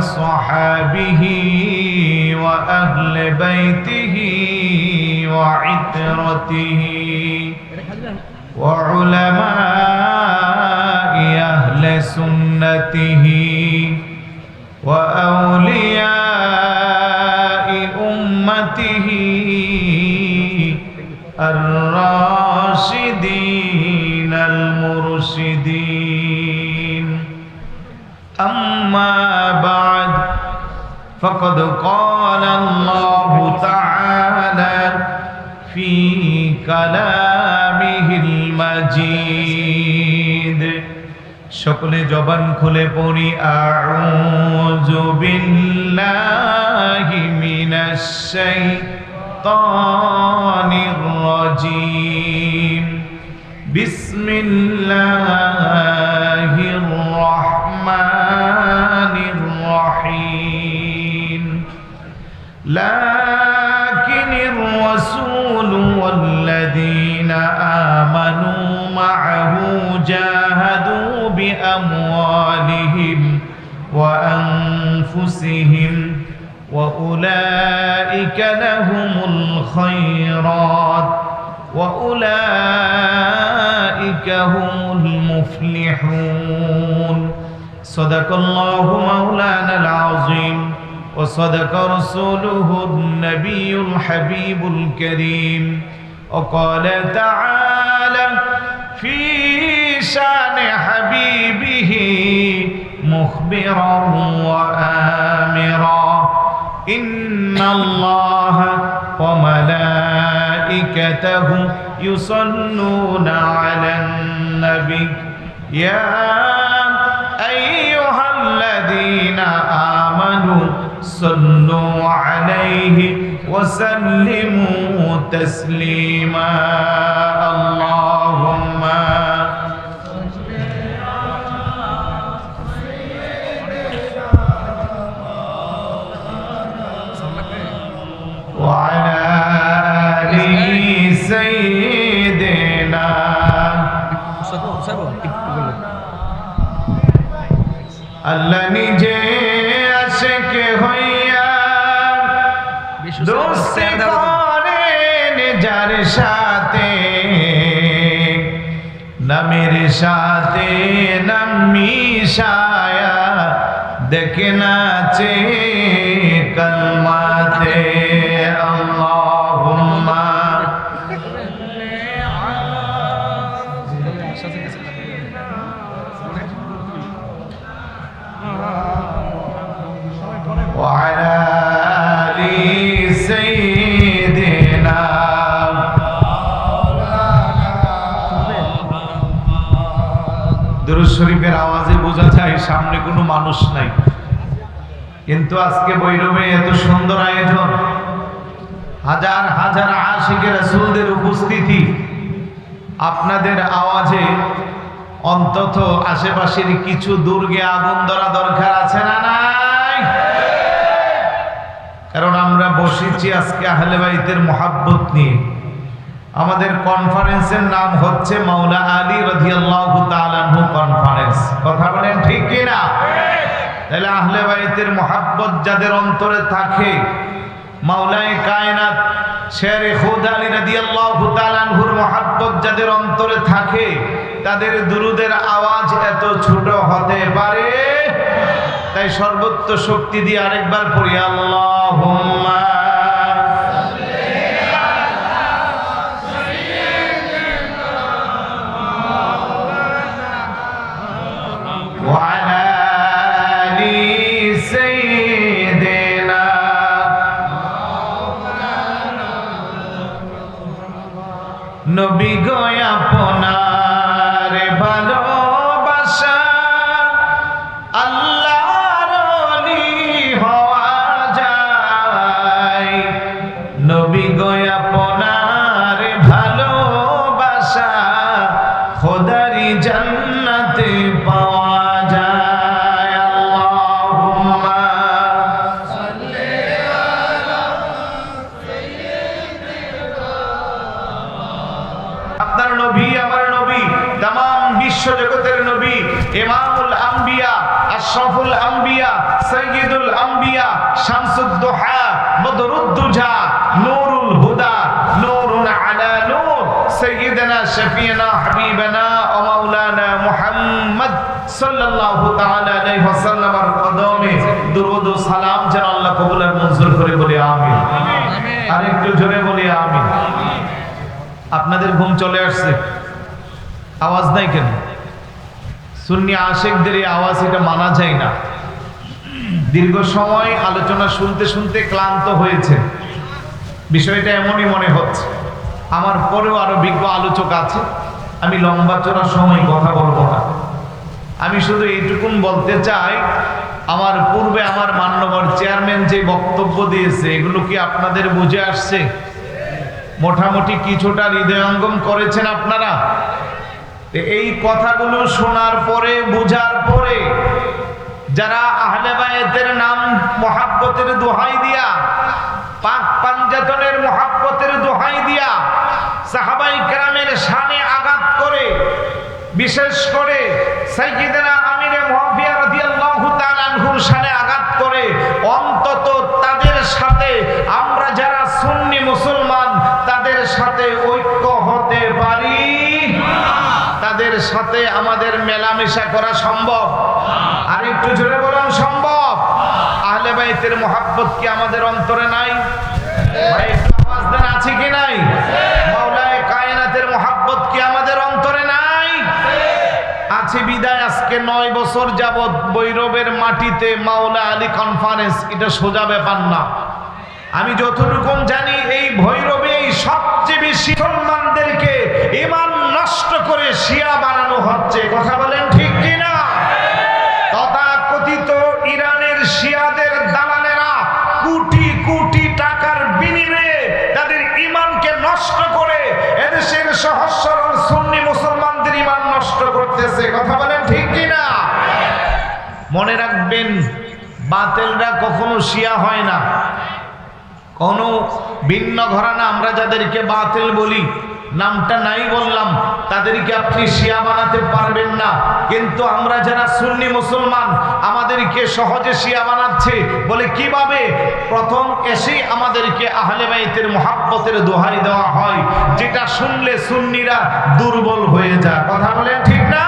وأصحابه وأهل بيته وعترته وعلماء أهل سنته وأولياء أما بعد فقد قال الله تعالى في كلامه المجيد সকলে জবান খুলে পড়ি আউযু বিল্লাহি মিনাশ শাইতানির রাজিম বিসমিল্লাহির لكن الرسول والذين آمنوا معه جاهدوا بأموالهم وأنفسهم وأولئك لهم الخيرات وأولئك هم المفلحون. صدق الله مولانا العظيم. وصدق رسوله النبي الحبيب الكريم. وقال تعالى في شأن حبيبه مخبرا وآمرا. إن الله وملائكته يصلون على النبي. يا أيها وسلموا تسليما اللهم وعلى آل سيدنا আল্লাহ নিজে আশেকে হইয়া দোস্তি করেন যার সাথে নামের সাথে নাম মিশায়া দেখে নাচে কলমাতে সামনে কোনো মানুষ নাই। কিন্তু আজকে বৈরবে এত সুন্দর আয়োজন। হাজার হাজার আশিকের রাসূলদের উপস্থিতি আপনাদের আওয়াজে অন্তত আশেপাশের কিছু দুর্গে আগুন ধরা দরকার আছে না নাই? কারণ আমরা বসেছি আজকে আহলে বাইতের মোহাব্বত নিয়ে। আমাদের কনফারেন্সের নাম হচ্ছে মাওলা আলী রাদিয়াল্লাহু তাআলা কনফারেন্স। কথা বলেন ঠিক কি না তাহলে আহলে বাইতের মোহাব্বত যাদের অন্তরে থাকে, মাওলায়ে কায়নাত শের খুদ আলী রাদিয়াল্লাহু তাআলা আনহুর মোহাব্বত যাদের অন্তরে থাকে, তাদের দুরুদের আওয়াজ এত ছোট হতে পারে? তাই সর্বোচ্চ শক্তি দিয়ে আরেকবার পড়ি, আল্লাহুম্মা নবী গয়া আশরাফুল আম্বিয়া সৈয়দুল আম্বিয়া, শামসুদ্দোহা বদরুদ্দুজা নূরুল হুদা, নূরুন আলা নূর সৈয়দনা শফিয়না, হাবিবানা মাওলানা মুহাম্মদ সাল্লাল্লাহু তাআলা আলাইহি কদমে ও সালাম যেন আল্লাহ কবুল আর মঞ্জুর করে বলি আমিন। আর একটু জোরে বলি আমিন। আপনাদের ঘুম চলে আসছে। আওয়াজ নাই কেন? সুন্নি আশেকদের এই আওয়াজ এটা মানা যায় না। দীর্ঘ সময় আলোচনা শুনতে শুনতে ক্লান্ত হয়েছে। বিষয়টা এমনই মনে হচ্ছে। আমার পরেও আরও বিজ্ঞ আলোচক আছে। আমি লম্বা চড়া সময় কথা বলব না। আমি শুধু এইটুকুন বলতে চাই, আমার পূর্বে আমার মান্যবর চেয়ারম্যান যে বক্তব্য দিয়েছে, এগুলো কি আপনাদের বুঝে আসছে? মোটামুটি কিছুটা হৃদয়ঙ্গম করেছেন আপনারা? এই কথাগুলো শোনার পরে, বুঝার পরে, যারা আহলে বায়েতের নাম মহাব্বতের দোহাই দিয়া, পাক পাঞ্জাতনের মহাব্বতের দোহাই দিয়া সাহাবাই গ্রামের সানে আঘাত করে, বিশেষ করে সাইকিদানা আমাদের মেলামেশা করা সম্ভব? আর একটু জোরে বলুন, সম্ভব? আহলে বাইতের মোহাব্বত কি আমাদের অন্তরে নাই? আছে কি নাই? কি আমাদের অন্তরে নাই? আছে বিদায় আজকে নয় বছর যাবৎ মাটিতে মাওলা আলী কনফারেন্স এটা সোজা ব্যাপার না। আমি যতটুকু জানি, এই ভৈরবে সবচেয়ে বেশি মুসলমানদেরকে ইমান নষ্ট করে শিয়া বানানো হচ্ছে। কথা বলেন ঠিক কিনা? তথাকথিত ইরানের শিয়াদের দালালেরা কোটি কোটি টাকার বিনিময়ে তাদের ইমানকে নষ্ট করে এদেশের সহজ সরল সুন্নি মুসলমানদের ইমান নষ্ট করতেছে। কথা বলেন ঠিক কিনা? মনে রাখবেন, বাতেলরা কখনো শিয়া হয় না। কোনো ভিন্ন ঘরানা আমরা যাদেরকে বাতিল বলি নামটা নাই বললাম, তাদেরকে আপনি শিয়া বানাতে পারবেন না। কিন্তু আমরা যারা সুন্নি মুসলমান, আমাদেরকে সহজে শিয়া বানাচ্ছে। বলে কীভাবে? প্রথম এসেই আমাদেরকে আহলে বাইতের মহাব্বতের দোহাই দেওয়া হয়, যেটা শুনলে সুন্নিরা দুর্বল হয়ে যায়। কথা বলে ঠিক না?